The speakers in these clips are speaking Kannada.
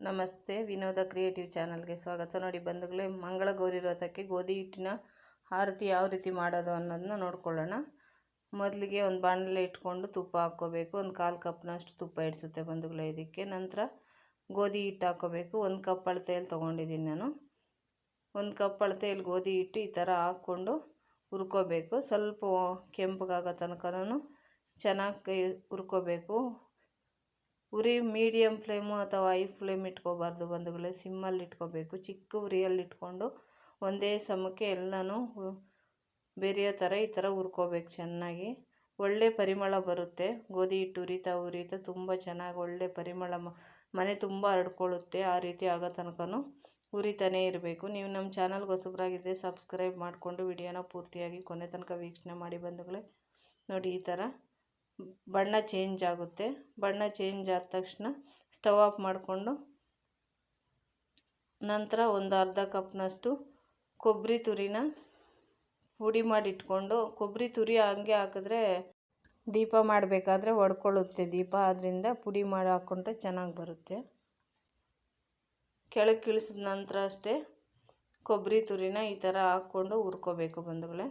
ನಮಸ್ತೆ. ವಿನೋದ ಕ್ರಿಯೇಟಿವ್ ಚಾನಲ್ಗೆ ಸ್ವಾಗತ. ನೋಡಿ ಬಂಧುಗಳೇ ಮಂಗಳ ಗೌರಿ ವ್ರತಕ್ಕೆ ಗೋಧಿ ಹಿಟ್ಟಿನ ಆರತಿ ಯಾವ ರೀತಿ ಮಾಡೋದು ಅನ್ನೋದನ್ನ ನೋಡ್ಕೊಳ್ಳೋಣ. ಮೊದಲಿಗೆ ಒಂದು ಬಾಣಲೆ ಇಟ್ಕೊಂಡು ತುಪ್ಪ ಹಾಕ್ಕೋಬೇಕು. ಒಂದು ಕಾಲು ಕಪ್ನಷ್ಟು ತುಪ್ಪ ಇಡಿಸುತ್ತೆ ಬಂಧುಗಳೇ ಇದಕ್ಕೆ. ನಂತರ ಗೋಧಿ ಹಿಟ್ಟು ಹಾಕ್ಕೋಬೇಕು. ಒಂದು ಕಪ್ ಅಳತೆಯಲ್ಲಿ ತೊಗೊಂಡಿದ್ದೀನಿ ನಾನು. ಒಂದು ಕಪ್ ಅಳತೆಯಲ್ಲಿ ಗೋಧಿ ಹಿಟ್ಟು ಈ ಥರ ಹಾಕ್ಕೊಂಡು ಹುರ್ಕೋಬೇಕು. ಸ್ವಲ್ಪ ಕೆಂಪಗಾಗೋ ತನಕನೂ ಚೆನ್ನಾಗಿ ಹುರ್ಕೋಬೇಕು. ಉರಿ ಮೀಡಿಯಮ್ ಫ್ಲೇಮು ಅಥವಾ ಐ ಫ್ಲೇಮ್ ಇಟ್ಕೋಬಾರ್ದು ಬಂಧುಗಳೇ. ಸಿಮ್ಮಲ್ಲಿ ಇಟ್ಕೋಬೇಕು. ಚಿಕ್ಕ ಉರಿಯಲ್ಲಿ ಇಟ್ಕೊಂಡು ಒಂದೇ ಸಮಕ್ಕೆ ಎಲ್ಲನೂ ಬೇರೆಯೋ ಥರ ಈ ಥರ ಹುರ್ಕೋಬೇಕು ಚೆನ್ನಾಗಿ. ಒಳ್ಳೆ ಪರಿಮಳ ಬರುತ್ತೆ. ಗೋಧಿ ಹಿಟ್ಟು ಉರಿತಾ ಉರಿತಾ ತುಂಬ ಚೆನ್ನಾಗಿ ಒಳ್ಳೆ ಪರಿಮಳ ಮನೆ ತುಂಬ ಹರಡ್ಕೊಳ್ಳುತ್ತೆ. ಆ ರೀತಿ ಆಗೋ ತನಕನೂ ಉರಿತಾನೇ ಇರಬೇಕು. ನೀವು ನಮ್ಮ ಚಾನಲ್ಗೆ ಹೊಸಬ್ರಾಗಿದ್ದರೆ ಸಬ್ಸ್ಕ್ರೈಬ್ ಮಾಡಿಕೊಂಡು ವಿಡಿಯೋನ ಪೂರ್ತಿಯಾಗಿ ಕೊನೆ ತನಕ ವೀಕ್ಷಣೆ ಮಾಡಿ ಬಂಧುಗಳೇ. ನೋಡಿ ಈ ಥರ ಬಣ್ಣ ಚೇಂಜ್ ಆಗುತ್ತೆ. ಬಣ್ಣ ಚೇಂಜ್ ಆದ ತಕ್ಷಣ ಸ್ಟವ್ ಆಫ್ ಮಾಡಿಕೊಂಡು ನಂತರ ಒಂದು ಅರ್ಧ ಕಪ್ನಷ್ಟು ಕೊಬ್ಬರಿ ತುರಿನ ಪುಡಿ ಮಾಡಿಟ್ಕೊಂಡು ಕೊಬ್ಬರಿ ತುರಿ ಹಂಗೆ ಹಾಕಿದ್ರೆ ದೀಪ ಮಾಡಬೇಕಾದ್ರೆ ಒಡ್ಕೊಳ್ಳುತ್ತೆ. ದೀಪ ಆದ್ದರಿಂದ ಪುಡಿ ಮಾಡಿ ಹಾಕ್ಕೊಂಡ್ರೆ ಚೆನ್ನಾಗಿ ಬರುತ್ತೆ. ಕೆಳಗೆ ಇಳಿಸಿದ ನಂತರ ಅಷ್ಟೇ ಕೊಬ್ಬರಿ ತುರಿನ ಈ ಥರ ಹಾಕ್ಕೊಂಡು ಹುರ್ಕೋಬೇಕು ಬಂಧುಗಳೇ.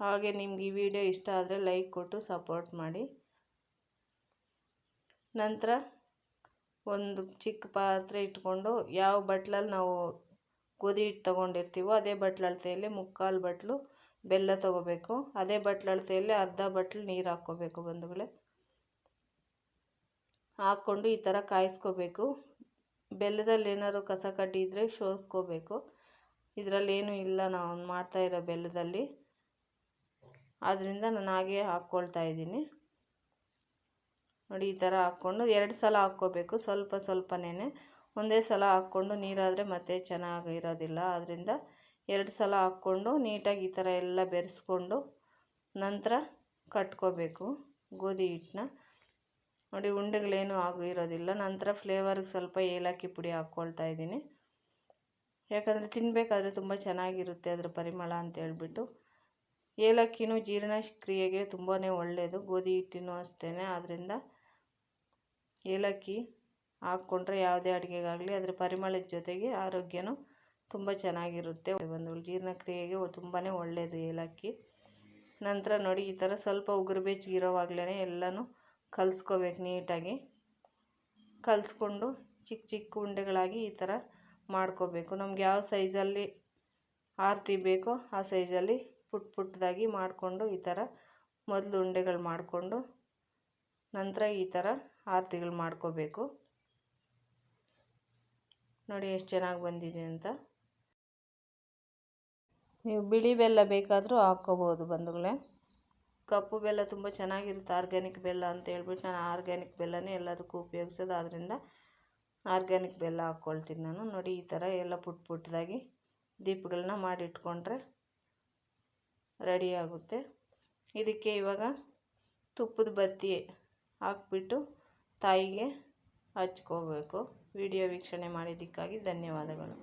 ಹಾಗೆ ನಿಮ್ಗೆ ಈ ವಿಡಿಯೋ ಇಷ್ಟ ಆದರೆ ಲೈಕ್ ಕೊಟ್ಟು ಸಪೋರ್ಟ್ ಮಾಡಿ. ನಂತರ ಒಂದು ಚಿಕ್ಕ ಪಾತ್ರೆ ಇಟ್ಕೊಂಡು ಯಾವ ಬಟ್ಲಲ್ಲಿ ನಾವು ಗೋಧಿ ಹಿಟ್ಟು ತೊಗೊಂಡಿರ್ತೀವೋ ಅದೇ ಬಟ್ಲಳತೆಯಲ್ಲಿ ಮುಕ್ಕಾಲು ಬಟ್ಲು ಬೆಲ್ಲ ತೊಗೋಬೇಕು. ಅದೇ ಬಟ್ಲಳತೆಯಲ್ಲಿ ಅರ್ಧ ಬಟ್ಲು ನೀರು ಹಾಕ್ಕೋಬೇಕು ಬಂಧುಗಳೇ. ಹಾಕ್ಕೊಂಡು ಈ ಥರ ಕಾಯಿಸ್ಕೋಬೇಕು. ಬೆಲ್ಲದಲ್ಲಿ ಏನಾದ್ರು ಕಸ ಕಡ್ಡಿ ಶೋಸ್ಕೋಬೇಕು. ಇದರಲ್ಲಿ ಏನೂ ಇಲ್ಲ ನಾವು ಮಾಡ್ತಾ ಇರೋ ಬೆಲ್ಲದಲ್ಲಿ. ಆದ್ದರಿಂದ ನಾನು ಹಾಗೆ ಹಾಕ್ಕೊಳ್ತಾ ಇದ್ದೀನಿ. ನೋಡಿ, ಈ ಥರ ಹಾಕ್ಕೊಂಡು ಎರಡು ಸಲ ಹಾಕ್ಕೋಬೇಕು. ಸ್ವಲ್ಪ ಸ್ವಲ್ಪನೇ ಒಂದೇ ಸಲ ಹಾಕ್ಕೊಂಡು ನೀರಾದರೆ ಮತ್ತೆ ಚೆನ್ನಾಗಿ ಇರೋದಿಲ್ಲ ಆದ್ದರಿಂದ ಎರಡು ಸಲ ಹಾಕ್ಕೊಂಡು ನೀಟಾಗಿ ಈ ಥರ ಎಲ್ಲ ಬೆರೆಸ್ಕೊಂಡು ನಂತರ ಕಟ್ಕೋಬೇಕು ಗೋಧಿ ಹಿಟ್ಟನ್ನ. ನೋಡಿ, ಉಂಡೆಗಳೇನು ಆಗು ಇರೋದಿಲ್ಲ ನಂತರ ಫ್ಲೇವರ್ಗೆ ಸ್ವಲ್ಪ ಏಲಕ್ಕಿ ಪುಡಿ ಹಾಕ್ಕೊಳ್ತಾ ಇದ್ದೀನಿ. ಯಾಕಂದರೆ ತಿನ್ನಬೇಕಾದ್ರೆ ತುಂಬ ಚೆನ್ನಾಗಿರುತ್ತೆ ಅದರ ಪರಿಮಳ ಅಂತ ಹೇಳ್ಬಿಟ್ಟು. ಏಲಕ್ಕಿನೂ ಜೀರ್ಣಕ್ರಿಯೆಗೆ ತುಂಬಾ ಒಳ್ಳೆಯದು ಗೋಧಿ ಹಿಟ್ಟಿನೂ ಅಷ್ಟೇ ಆದ್ದರಿಂದ ಏಲಕ್ಕಿ ಹಾಕ್ಕೊಂಡ್ರೆ ಯಾವುದೇ ಅಡುಗೆಗಾಗಲಿ ಅದರ ಪರಿಮಳದ ಜೊತೆಗೆ ಆರೋಗ್ಯನೂ ತುಂಬ ಚೆನ್ನಾಗಿರುತ್ತೆ. ಒಂದು ಜೀರ್ಣಕ್ರಿಯೆಗೆ ತುಂಬಾ ಒಳ್ಳೆಯದು ಏಲಕ್ಕಿ. ನಂತರ ನೋಡಿ, ಈ ಥರ ಸ್ವಲ್ಪ ಉಗುರು ಬೆಚ್ಚಗಿರೋವಾಗಲೇ ಎಲ್ಲನೂ ಕಲಿಸ್ಕೋಬೇಕು ನೀಟಾಗಿ. ಕಲಿಸ್ಕೊಂಡು ಚಿಕ್ಕ ಚಿಕ್ಕ ಉಂಡೆಗಳಾಗಿ ಈ ಥರ ಮಾಡ್ಕೋಬೇಕು. ನಮ್ಗೆ ಯಾವ ಸೈಜಲ್ಲಿ ಆರತಿ ಬೇಕೋ ಆ ಸೈಜಲ್ಲಿ ಪುಟ್ಟ ಪುಟ್ಟದಾಗಿ ಮಾಡಿಕೊಂಡು ಈ ಥರ ಮೊದಲು ಉಂಡೆಗಳು ಮಾಡಿಕೊಂಡು ನಂತರ ಈ ಥರ ಆರತಿಗಳು ಮಾಡ್ಕೋಬೇಕು. ನೋಡಿ ಎಷ್ಟು ಚೆನ್ನಾಗಿ ಬಂದಿದೆ ಅಂತ. ನೀವು ಬಿಳಿ ಬೆಲ್ಲ ಬೇಕಾದರೂ ಹಾಕ್ಕೋಬೋದು ಬಂಧುಗಳೇ. ಕಪ್ಪು ಬೆಲ್ಲ ತುಂಬ ಚೆನ್ನಾಗಿರುತ್ತೆ ಆರ್ಗ್ಯಾನಿಕ್ ಬೆಲ್ಲ ಅಂತ ಹೇಳ್ಬಿಟ್ಟು ನಾನು ಆರ್ಗ್ಯಾನಿಕ್ ಬೆಲ್ಲನೇ ಎಲ್ಲದಕ್ಕೂ ಉಪಯೋಗಿಸೋದು. ಆದ್ದರಿಂದ ಆರ್ಗ್ಯಾನಿಕ್ ಬೆಲ್ಲ ಹಾಕ್ಕೊಳ್ತೀನಿ ನಾನು. ನೋಡಿ ಈ ಥರ ಎಲ್ಲ ಪುಟ್ಟ ಪುಟ್ಟದಾಗಿ ದೀಪಗಳನ್ನ ಮಾಡಿಟ್ಕೊಂಡ್ರೆ ರೆಡಿ ಆಗುತ್ತೆ. ಇದಕ್ಕೆ ಇವಾಗ ತುಪ್ಪದ ಬತ್ತಿ ಹಾಕ್ಬಿಟ್ಟು ತಾಯಿಗೆ ಹಚ್ಕೋಬೇಕು. ವಿಡಿಯೋ ವೀಕ್ಷಣೆ ಮಾಡಿದ್ದಕ್ಕಾಗಿ ಧನ್ಯವಾದಗಳು.